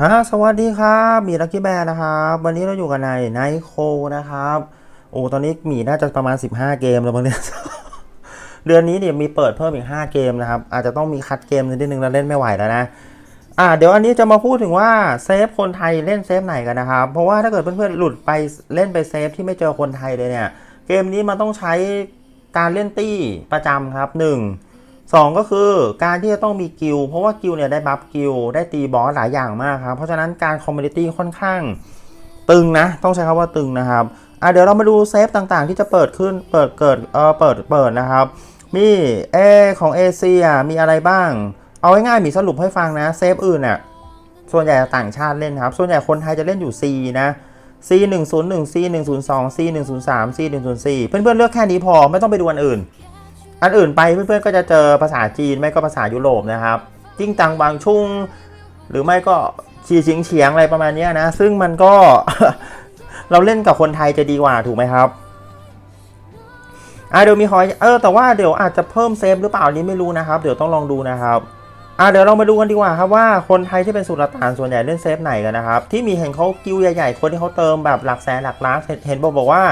ฮะสวัสดีครับมีลักกี้แบร์นะครับ วันนี้เราอยู่กันในไนโคนะครับ โอ้ตอนนี้มีน่าจะประมาณ 15 เกมแล้วบางเดือนเดือนนี้เนี่ยมีเปิดเพิ่มอีก 5 เกมนะครับ อาจจะต้องมีคัดเกมนิดนึงแล้วเล่นไม่ไหวแล้วนะอ่าเดี๋ยวอันนี้จะมาพูดถึงว่าเซฟคนไทยเล่นเซฟไหนกันนะครับ เพราะว่าถ้าเกิดเพื่อนๆหลุดไปเล่นไปเซฟที่ไม่เจอคนไทยเลยเนี่ย เกมนี้มันต้องใช้การเล่นตี้ประจำครับ 1 สองก็คือการที่จะต้องมีกิลเพราะว่ากิลเนี่ยได้บัฟกิลได้ตีบอสหลายอย่างมากครับ เพราะฉะนั้นการคอมมูนิตี้ค่อนข้างตึงนะ ต้องใช้คำว่าตึงนะครับอะเดี๋ยวเรามาดูเซฟต่างๆ ที่จะเปิดขึ้นเปิดเกิดเออเปิดเปิดนะครับ มีเอของเอเชียมีอะไรบ้าง เอาง่ายๆมีสรุปให้ฟังนะเซฟอื่นน่ะส่วนใหญ่ต่างชาติเล่นครับ ส่วนใหญ่คนไทยจะเล่นอยู่ C นะ C 1 0 1 C 1 0 2 C 1 0 3 C 1 0 4เพื่อนๆเลือกแค่นี้พอไม่ต้องไปดูอันอื่น อันอื่นไปเพื่อนๆก็จะเจอภาษาจีนไม่ก็ภาษายุโรปนะครับ จิ้งตังบางชุ่ง หรือไม่ก็ชีชิงเฉียงอะไรประมาณนี้นะ ซึ่งมันก็เราเล่นกับคนไทยจะดีกว่าถูกไหมครับอะเดี๋ยวมีหอยเออแต่ว่าเดี๋ยวอาจจะเพิ่มเซฟหรือเปล่านี้ไม่รู้นะครับ เดี๋ยวต้องลองดูนะครับอะเดี๋ยวเรามาดูกันดีกว่าครับว่าคนไทยที่เป็นสุลต่านส่วนใหญ่เล่นเซฟไหนกันนะครับ ที่มีเห็นเขากิวใหญ่ๆคนที่เขาเติมแบบหลักแสนหลักล้านเห็นเห็นบอกบอกว่า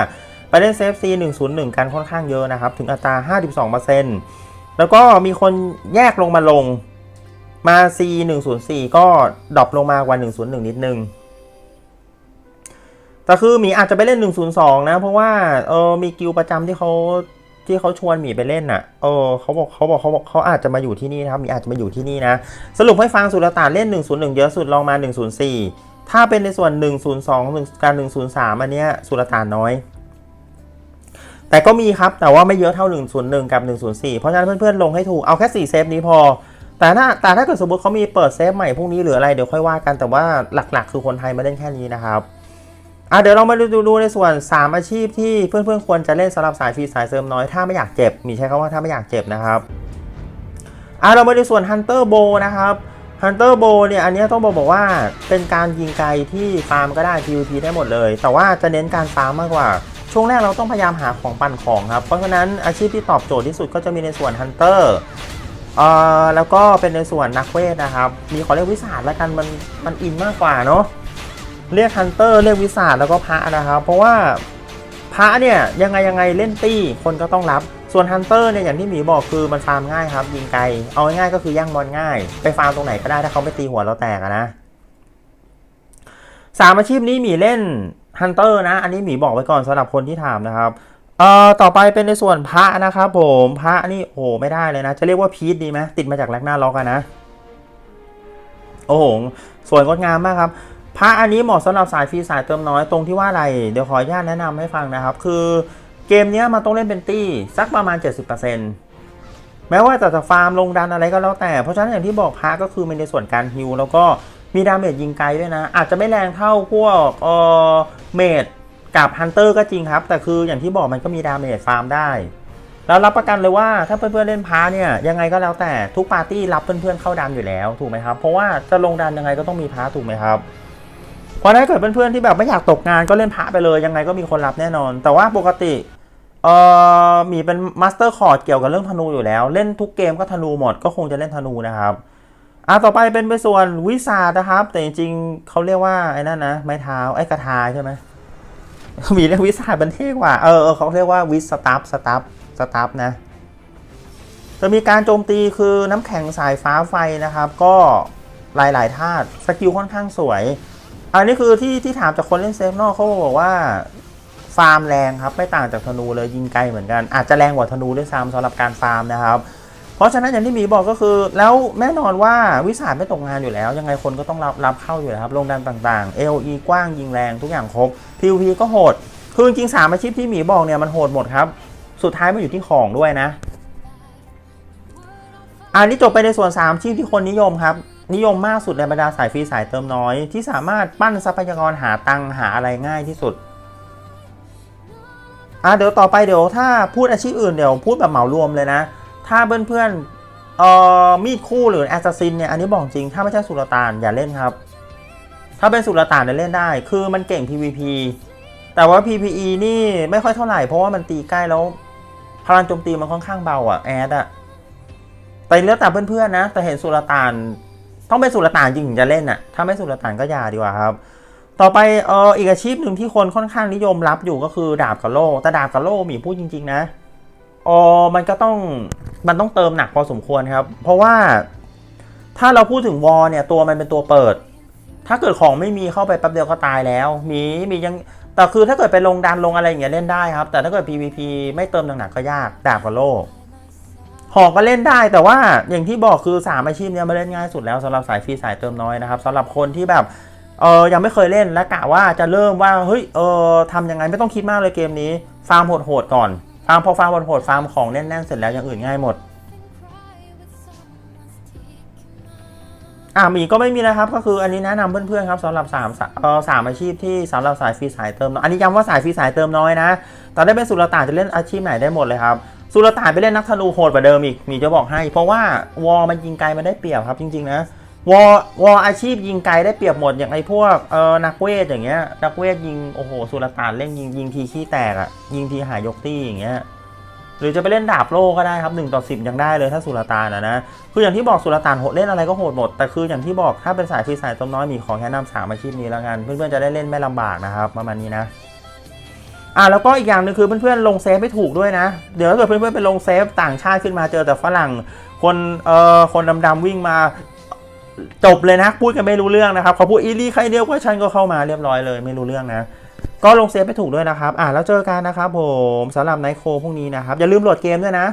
ไปเล่นเซฟ C 1 0 1กันค่อนข้างเยอะนะครับ ถึงอัตรา52%แล้วก็มีคนแยกลงมาลงมา C 1 0 4ก็ดรอปลงมากว่า 101 นิดนึง แต่คือหมีอาจจะไปเล่น 102 นะ เพราะว่าเออมีกิลประจำที่เขาที่เขาชวนหมีไปเล่นน่ะ เออเขาบอกเขาบอกเขาบอกเขาอาจจะมาอยู่ที่นี่นะครับหมีอาจจะมาอยู่ที่นี่นะ สรุปให้ฟังสุลต่านเล่น 101 เยอะสุดลองมา 104 ถ้าเป็นในส่วน 102 การ 103 อันเนี้ยสุลต่านน้อย แต่ก็มีครับ แต่ว่าไม่เยอะเท่า 101 กับ 104 เพราะฉะนั้นเพื่อนๆ ลงให้ถูก เอาแค่ 4 เซฟนี้พอ แต่ถ้าแต่ถ้าเกิดสมมติเขามีเปิดเซฟใหม่พวกนี้หรืออะไรเดี๋ยวค่อยว่ากัน แต่ว่าหลักๆ คือคนไทยมาเล่นแค่นี้นะครับอะเดี๋ยวเรามาดูดูในส่วน 3 อาชีพที่เพื่อนๆ ควรจะเล่นสำหรับสายฟรีสายเสริมน้อยถ้าไม่อยากเจ็บ มีใช้คำว่าถ้าไม่อยากเจ็บนะครับอะเรามาดูส่วน Hunter Bow นะครับ Hunter Bow เนี่ยอันนี้ต้องบอกบอกว่าเป็นการยิงไกลที่ฟาร์มก็ได้ PVP ได้หมดเลย แต่ว่าจะเน้นการฟาร์มมากกว่า ช่วงแรกเราต้องพยายามหาของปั่นของครับ เพราะฉะนั้นอาชีพที่ตอบโจทย์ที่สุดก็จะมีในส่วน Hunter เอ่อแล้วก็เป็นในส่วนนักเวทนะครับ มีขอเรียกวิสาดแล้วกันมันมันอินมากกว่าเนาะเรียก Hunter เรียกวิสาดแล้วก็พระนะครับ เพราะว่าพระเนี่ยยังไงยังไงเล่นตี้คนก็ต้องรับส่วน Hunter เนี่ยอย่างที่หมีบอกคือมันฟาร์มง่ายครับ ยิงไกล เอาง่ายก็คือย่างบอลง่าย ไปฟาร์มตรงไหนก็ได้ถ้าเขาไม่ตีหัวเราแตกนะสามอาชีพนี้หมีเล่น Hunter นะ อันนี้หมีบอกไว้ก่อนสำหรับคนที่ถามนะครับเอ่อต่อไปเป็นในส่วนพระนะครับผมพระนี่โอ้ไม่ได้เลยนะ จะเรียกว่าพีทดีไหมติดมาจากแลกหน้าล็อกอะนะ โอ้โหสวยงดงามมากครับพระอันนี้เหมาะสำหรับสายฟรีสายเติมน้อยตรงที่ว่าอะไร เดี๋ยวขออนุญาตแนะนำให้ฟังนะครับ คือเกมเนี้ยมันต้องเล่นเป็นตี้สักประมาณ 70%แม้ว่าแต่จะฟาร์มลงดันอะไรก็แล้วแต่ เพราะฉะนั้นอย่างที่บอกพระก็คือมันในส่วนการฮิลแล้วก็ มีดาเมจยิงไกลด้วยนะ อาจจะไม่แรงเท่าพวกเออเมดกับฮันเตอร์ก็จริงครับ แต่คืออย่างที่บอกมันก็มีดาเมจฟาร์มได้ แล้วรับประกันเลยว่าถ้าเพื่อนๆเล่นพาเนี่ยยังไงก็แล้วแต่ทุกปาร์ตี้รับเพื่อนๆเข้าดันอยู่แล้วถูกไหมครับ เพราะว่าจะลงดันยังไงก็ต้องมีพาถูกไหมครับเพราะถ้าเกิดเพื่อนๆที่แบบไม่อยากตกงานก็เล่นพระไปเลยยังไงก็มีคนรับแน่นอน แต่ว่าปกติเอ่อมีเป็นมาสเตอร์คอร์ดเกี่ยวกับเรื่องธนูอยู่แล้ว เล่นทุกเกมก็ธนูหมดก็คงจะเล่นธนูนะครับ อะต่อไปเป็นไปส่วนวิสานะครับ แต่จริงๆเขาเรียกว่าไอ้นั่นนะไม้เท้าไอ้กระทาใช่ไหมมีเรียกวิสาบันเทกว่าเออเขาเรียกว่าวิสตัฟสตัฟสตัฟนะจะมีการโจมตีคือน้ำแข็งสายฟ้าไฟนะครับ ก็หลายๆธาตุสกิลค่อนข้างสวย อันนี้คือที่ที่ถามจากคนเล่นเซฟนอกเขาบอกว่าฟาร์มแรงครับ ไม่ต่างจากธนูเลยยิงไกลเหมือนกัน อาจจะแรงกว่าธนูด้วยซ้ำสำหรับการฟาร์มนะครับ เพราะฉะนั้นอย่างที่หมีบอกก็คือ แล้วแน่นอนว่าวิสาดไม่ตกงานอยู่แล้ว ยังไงคนก็ต้องรับรับเข้าอยู่แล้วครับลงดันต่างๆ LE กว้างยิงแรงทุกอย่างครบ PVP ก็โหด คือจริงสามอาชีพที่หมีบอกเนี่ยมันโหดหมดครับ สุดท้ายมันอยู่ที่ของด้วยนะ อันนี้จบไปในส่วน3อาชีพที่คนนิยมครับ นิยมมากสุดในบรรดาสายฟรีสายเติมน้อย ที่สามารถปั้นทรัพยากรหาตังหาอะไรง่ายที่สุดอะเดี๋ยวต่อไปเดี๋ยวถ้าพูดอาชีพอื่นเดี๋ยวพูดแบบเหมารวมเลยนะ ถ้าเพื่อนๆเอ่อมีดคู่หรือแอสซัสซินเนี่ยอันนี้บอกจริง ถ้าไม่ใช่สุลต่านอย่าเล่นครับ ถ้าเป็นสุลต่านเนี่ยเล่นได้ คือมันเก่ง PVP แต่ว่า PVE นี่ไม่ค่อยเท่าไหร่เพราะว่ามันตีใกล้แล้วพลังโจมตีมันค่อนข้างเบาอะแอดอะแต่แล้วแต่เพื่อนๆนะ แต่เห็นสุลต่านต้องเป็นสุลต่านจริงถึงจะเล่นอะถ้าไม่สุลต่านก็อย่าดีกว่าครับ ต่อไปเอออีกอาชีพหนึ่งที่คนค่อนข้างนิยมรับอยู่ก็คือดาบกับโล่แต่ดาบกับโล่หมีพูดจริง ๆ นะ อ๋อมันก็ต้องมันต้องเติมหนักพอสมควรครับ เพราะว่าถ้าเราพูดถึงวอลเนี่ยตัวมันเป็นตัวเปิด ถ้าเกิดของไม่มีเข้าไปแป๊บเดียวก็ตายแล้ว มีมียังแต่คือถ้าเกิดไปลงดันลงอะไรอย่างเงี้ยเล่นได้ครับ แต่ถ้าเกิด PVP ไม่เติมหนักๆก็ยากดาบกับโล่หอกก็เล่นได้แต่ว่าอย่างที่บอกคือสามอาชีพเนี้ยมาเล่นง่ายสุดแล้วสำหรับสายฟรีสายเติมน้อยนะครับสำหรับคนที่แบบเออยังไม่เคยเล่นและกะว่าจะเริ่มว่าเฮ้ยเออทำยังไงไม่ต้องคิดมากเลยเกมนี้ฟาร์มโหดๆก่อนาร์มพอฟาร์มบอลโหดฟาร์มของแน่นๆเสร็จแล้วอย่างอื่นง่ายหมด อ่ามีก็ไม่มีนะครับ ก็คืออันนี้แนะนำเพื่อนๆครับสำหรับสามสาเออสามอาชีพที่สำหรับสายฟรีสายเติม อันนี้ย้ำว่าสายฟรีสายเติมน้อยนะแต่ได้เป็นสุลต่านจะเล่นอาชีพไหนได้หมดเลยครับสุลต่านไปเล่นนักธนูโหดกว่าเดิมอีกมีจะบอกให้ เพราะว่าวอลมันยิงไกลมันได้เปรียบครับจริงๆนะ วอวออาชีพยิงไกลได้เปรียบหมดอย่างไอ้พวกเออนักเวทอย่างเงี้ยนักเวทยิงโอ้โหสุลต่านเล่นยิงยิงทีขี้แตกอะยิงทีหายกตี้อย่างเงี้ยหรือจะไปเล่นดาบโลก็ได้ครับ1ต่อ10 ยังได้เลยถ้าสุลต่านอะนะคืออย่างที่บอกสุลต่านโหดเล่นอะไรก็โหดหมดแต่คืออย่างที่บอกถ้าเป็นสายฟรีสายต้มน้อยมีขอแนะนำสามอาชีพนี้แล้วกัน เพื่อนๆจะได้เล่นไม่ลำบากนะครับประมาณนี้นะอะแล้วก็อีกอย่างหนึ่งคือเพื่อนๆลงเซฟไม่ถูกด้วยนะ เดี๋ยวถ้าเกิดเพื่อนๆไปลงเซฟต่างชาติขึ้นมาเจอแต่ฝรั่งคนเอ่อคนดำๆวิ่งมา จบเลยนะพูดกันไม่รู้เรื่องนะครับเขาพูดอีลี่ใครเดียวก็ฉันก็เข้ามาเรียบร้อยเลยไม่รู้เรื่องนะ ก็ลงเซฟไปถูกด้วยนะครับ อะแล้วเจอกันนะครับผมสำหรับไนโคพวกนี้นะครับอย่าลืมโหลดเกมด้วยนะ